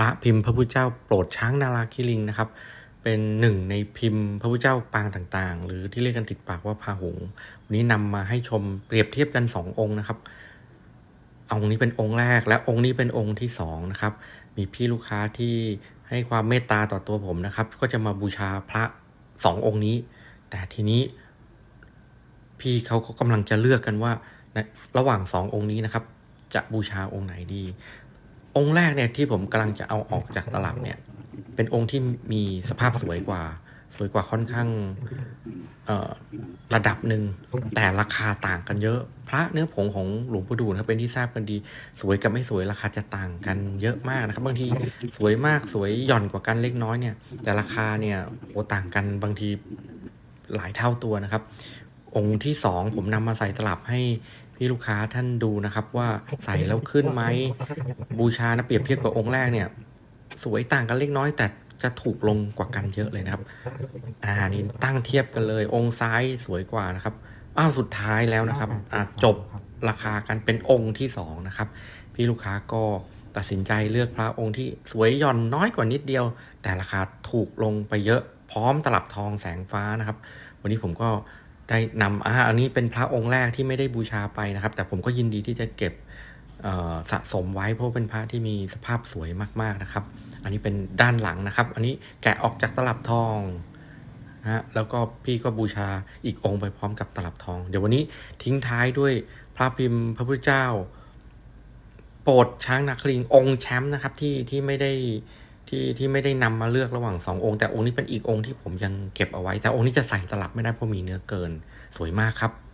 ระพิมพ์พระพุทธเจ้าโปรดช้างนาราคิริงนะครับ เป็นหนึ่งในพิมพ์พระพุทธเจ้าปางต่างๆ หรือที่เรียกกันติดปากว่าพาหงวันนี้นำมาให้ชมเปรียบเทียบกันสององค์นะครับองค์นี้เป็นองค์แรก และองค์นี้เป็นองค์ที่สองนะครับมีพี่ลูกค้าที่ให้ความเมตตาต่อตัวผมนะครับ ก็จะมาบูชาพระสององค์นี้ แต่ทีนี้พี่เขาก็กำลังจะเลือกกันว่า ระหว่างสององค์นี้นะครับ จะบูชาองค์ไหนดี องค์แรกเนี่ยที่ผมกำลังจะเอาออกจากตลับเนี่ย เป็นองค์ที่มีสภาพสวยกว่า สวยกว่าค่อนข้างระดับหนึ่งแต่ราคาต่างกันเยอะ พระเนื้อผงของหลวงปู่ดูนะครับเป็นที่ทราบกันดี สวยกับไม่สวยราคาจะต่างกันเยอะมากนะครับ บางทีสวยมากสวยหย่อนกว่ากันเล็กน้อยเนี่ย แต่ราคาเนี่ยโหต่างกันบางทีหลายเท่าตัวนะครับ องค์ที่สองผมนำมาใส่ตลับให้ พี่ลูกค้าท่านดูนะครับ ว่าใส่แล้วขึ้นไหมบูชานะเปรียบเทียบกับองค์แรกเนี่ย สวยต่างกันเล็กน้อยแต่จะถูกลงกว่ากันเยอะเลยนะครับ อ่านี่ตั้งเทียบกันเลย องค์ซ้ายสวยกว่านะครับ อ้าวสุดท้ายแล้วนะครับอ่าจบราคากันเป็นองค์ที่สองนะครับ พี่ลูกค้าก็ตัดสินใจเลือกพระองค์ที่สวยหย่อนน้อยกว่านิดเดียว แต่ราคาถูกลงไปเยอะพร้อมตลับทองแสงฟ้านะครับ วันนี้ผมก็ ได้นำอ่าอันนี้เป็นพระองค์แรกที่ไม่ได้บูชาไปนะครับ แต่ผมก็ยินดีที่จะเก็บสะสมไว้เพราะเป็นพระที่มีสภาพสวยมากๆนะครับ อันนี้เป็นด้านหลังนะครับ อันนี้แกะออกจากตลับทองนะฮะแล้วก็พี่ก็บูชาอีกองค์ไปพร้อมกับตลับทอง เดี๋ยววันนี้ทิ้งท้ายด้วยพระพิมพ์พระพุทธเจ้า โปรดช้างนาคลิงองค์แชมป์นะครับที่ที่ไม่ได้ ที่ที่ไม่ได้นำมาเลือกระหว่างสององค์ แต่องค์นี้เป็นอีกองค์ที่ผมยังเก็บเอาไว้ แต่องค์นี้จะใส่ตลับไม่ได้เพราะมีเนื้อเกินสวยมากครับ